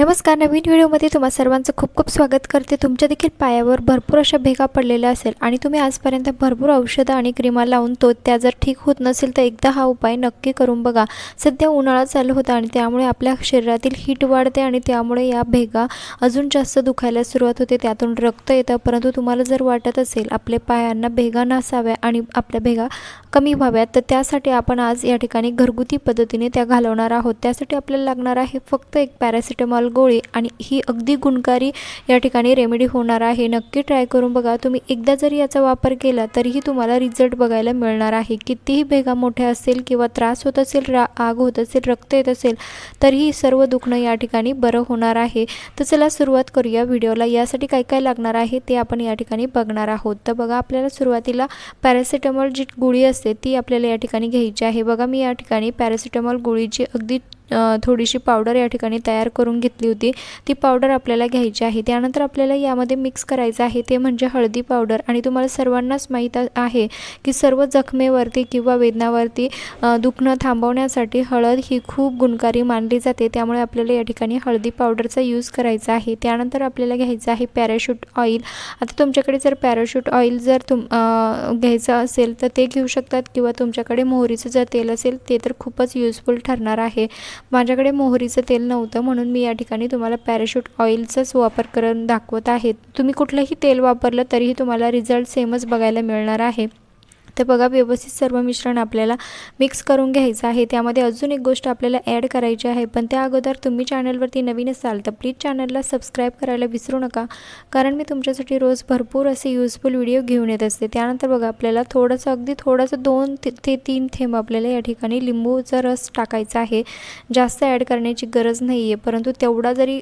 नमस्कार नवीन व्हिडिओमध्ये तुम्हा सर्वांचं खूप खूप स्वागत करते. तुमच्या देखील पायावर भरपूर अशा भेगा पडलेल्या असेल आणि तुम्ही आजपर्यंत भरपूर औषधं आणि क्रीमा लावून तो त्या जर ठीक होत नसेल तर एकदा हा उपाय नक्की करून बघा. सध्या उन्हाळा चालू होता आणि त्यामुळे आपल्या शरीरातील हीट वाढते आणि त्यामुळे या भेगा अजून जास्त दुखायला सुरुवात होते. त्यातून रक्त येतं परंतु तुम्हाला जर वाटत असेल आपल्या पायांना भेगा नसाव्या आणि आपल्या भेगा कमी व्हाव्यात तर त्यासाठी आपण आज या ठिकाणी घरगुती पद्धतीने त्या घालवणार आहोत. त्यासाठी आपल्याला लागणार आहे फक्त एक पॅरासिटामॉल गोळी आणि ही अगदी गुणकारी या ठिकाणी रेमेडी होणार आहे. नक्की ट्राय करून बघा. तुम्ही एकदा जरी याचा वापर केला तरीही तुम्हाला रिझल्ट बघायला मिळणार आहे. कितीही भेगा मोठ्या असेल किंवा त्रास होत असेल रा आग होत असेल रक्त येत असेल तरीही सर्व दुखणं या ठिकाणी बरं होणार आहे. तर चला सुरुवात करूया व्हिडिओला. यासाठी काय काय लागणार आहे ते आपण या ठिकाणी बघणार आहोत. तर बघा आपल्याला सुरुवातीला पॅरासिटामॉल जी गोळी असते ती आपल्याला या ठिकाणी घ्यायची आहे. बघा मी या ठिकाणी पॅरासिटामॉल गोळीची अगदी थोडीशी पावडर या ठिकाणी तयार करून घेतली होती. ती पावडर आपल्याला घ्यायची आहे. त्यानंतर आपल्याला यामध्ये मिक्स करायचं आहे. ते म्हणजे हळदी पावडर आणि तुम्हाला सर्वांनाच माहीत आहे की सर्व जखमेवरती किंवा वेदनावरती दुखणं थांबवण्यासाठी हळद ही खूप गुणकारी मानली जाते. त्यामुळे आपल्याला या ठिकाणी हळदी पावडरचा यूज करायचा आहे. त्यानंतर आपल्याला घ्यायचं आहे पॅराशूट ऑइल आता तुमच्याकडे जर पॅराशूट ऑइल जर तुम घ्यायचं असेल तर ते घेऊ शकतात. किंवा तुमच्याकडे मोहरीचं जर तेल असेल ते तर खूपच युजफुल ठरणार आहे. माझ्याकडे मोहरीचं तेल नव्हतं म्हणून मी या ठिकाणी तुम्हाला पॅराशूट ऑइलचाच वापर करून दाखवत आहे. तुम्ही कुठलंही तेल वापरलं तरीही तुम्हाला रिझल्ट सेमच बघायला मिळणार आहे. तर बघा व्यवस्थित सर्व मिश्रण आपल्याला मिक्स करून घ्यायचं आहे. त्यामध्ये अजून एक गोष्ट आपल्याला ॲड करायची आहे. पण त्या अगोदर तुम्ही चॅनलवरती नवीन असाल तर प्लीज चॅनलला सबस्क्राईब करायला विसरू नका. कारण मी तुमच्यासाठी रोज भरपूर असे यूजफुल व्हिडिओ घेऊन येत असते. त्यानंतर बघा आपल्याला थोडंसं अगदी थोडंसं दोन ते ते तीन थेंब आपल्याला या ठिकाणी लिंबूचा रस टाकायचा आहे. जास्त ॲड करण्याची गरज नाही आहे परंतु तेवढा जरी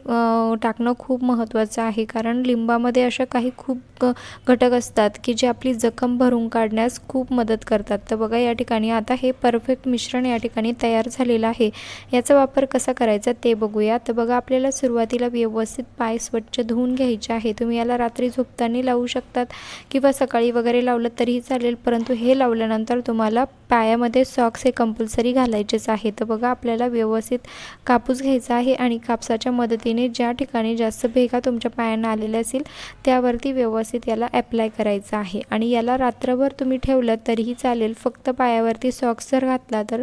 टाकणं खूप महत्त्वाचं आहे. कारण लिंबामध्ये अशा काही खूप घटक असतात की जे आपली जखम भरून काढण्यास खूप मदत करतात. तर बघा या ठिकाणी आता हे परफेक्ट मिश्रण या ठिकाणी तयार झालेलं आहे. याचा वापर कसा करायचा ते बघूया. तर बघा आपल्याला सुरुवातीला व्यवस्थित पाय स्वच्छ धुवून घ्यायचे आहे. तुम्ही याला रात्री झोपताना लावू शकतात किंवा सकाळी वगैरे लावलं तरीही चालेल परंतु हे लावल्यानंतर तुम्हाला पायामध्ये सॉक्स हे कंपल्सरी घालायचेच आहे. तर बघा आपल्याला व्यवस्थित कापूस घ्यायचा आहे आणि कापसाच्या मदतीने ज्या ठिकाणी जास्त भेगा तुमच्या पायांना आलेल्या असेल त्यावरती व्यवस्थित याला अप्लाय करायचं आहे. आणि याला रात्रभर तुम्ही ठेवलं तरीही चालेल. फक्त पायावरती सॉक्स जर घातला तर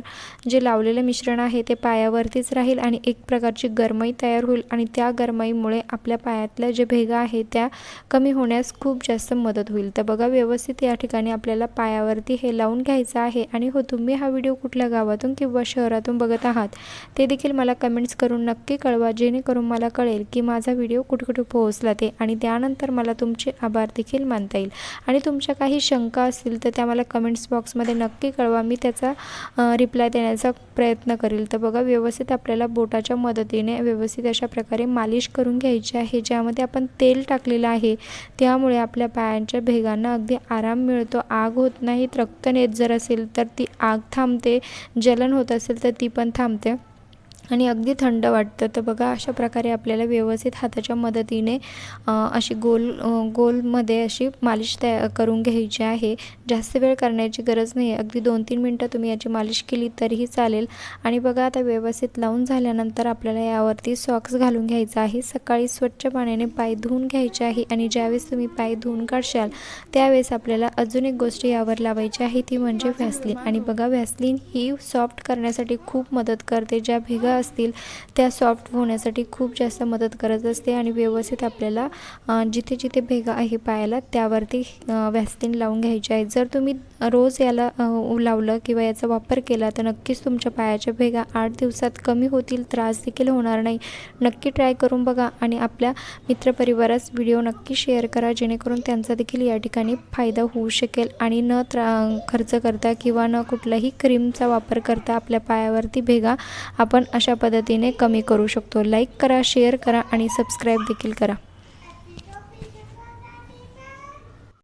जे लावलेलं मिश्रण आहे ते पायावरतीच राहील आणि एक प्रकारची गरमाई तयार होईल आणि त्या गरमाईमुळे आपल्या पायातल्या जे भेगा आहे त्या कमी होण्यास खूप जास्त मदत होईल. तर बघा व्यवस्थित या ठिकाणी आपल्याला पायावरती हे लावून घ्यायचं आहे आणि हो तुम्ही हा व्हिडिओ कुठल्या गावातून किंवा शहरातून बघत आहात ते देखील मला कमेंट्स करून नक्की कळवा जेणेकरून मला कळेल की माझा व्हिडिओ कुठे कुठे पोहोचला ते आणि त्यानंतर मला तुमचे आभार देखील मानता येईल. आणि तुमच्या काही शंका असतील तर त्या मला कमेंट्स बॉक्समध्ये नक्की कळवा. मी त्याचा रिप्लाय देण्याचा प्रयत्न करेल. तर बघा व्यवस्थित आपल्याला बोटाच्या मदतीने व्यवस्थित अशा प्रकारे मालिश करून घ्यायची आहे. ज्यामध्ये आपण तेल टाकलेलं आहे त्यामुळे आपल्या पायांच्या भेगांना अगदी आराम मिळतो. आग होत नाही रक्त नेत जर असेल तर ती आग थांबते. जलन होत असेल तर ती पण थांबते. आणि अगदी थंड वाटतं. तर बघा अशा प्रकारे आपल्याला व्यवस्थित हाताच्या मदतीने अशी गोल गोलमध्ये अशी मालिश तया करून घ्यायची आहे. जास्त वेळ करण्याची गरज नाही अगदी दोन तीन मिनटं तुम्ही याची मालिश केली तरीही चालेल. आणि बघा आता व्यवस्थित लावून झाल्यानंतर आपल्याला यावरती सॉक्स घालून घ्यायचा आहे. सकाळी स्वच्छ पाण्याने पाय धुवून घ्यायचे आहे आणि ज्यावेळेस तुम्ही पाय धुवून काढशाल त्यावेळेस आपल्याला अजून एक गोष्ट यावर लावायची आहे ती म्हणजे व्हॅसलिन. आणि बघा व्हॅसलिन ही सॉफ्ट करण्यासाठी खूप मदत करते ज्या भेगा असतील त्या सॉफ्ट होण्यासाठी खूप जास्त मदत करत असते आणि व्यवस्थित आपल्याला जिथे जिथे भेगा आहे पायाला त्यावरती व्हॅसलिन लावून घ्यायची आहे. जर तुम्ही रोज याला लावलं किंवा याचा वापर केला तर नक्कीच तुमच्या पायाच्या भेगा आठ दिवसात कमी होतील त्रास देखील होणार नाही. नक्की ट्राय करून बघा आणि आपल्या मित्रपरिवारास व्हिडिओ नक्की शेअर करा जेणेकरून त्यांचा देखील या ठिकाणी फायदा होऊ शकेल. आणि न त्रा खर्च करता किंवा न कुठल्याही क्रीमचा वापर करता आपल्या पायावरती भेगा आपण अशा अशा पद्धतीने कमी करू शकतो. लाईक करा शेअर करा आणि सबस्क्राईब देखील करा.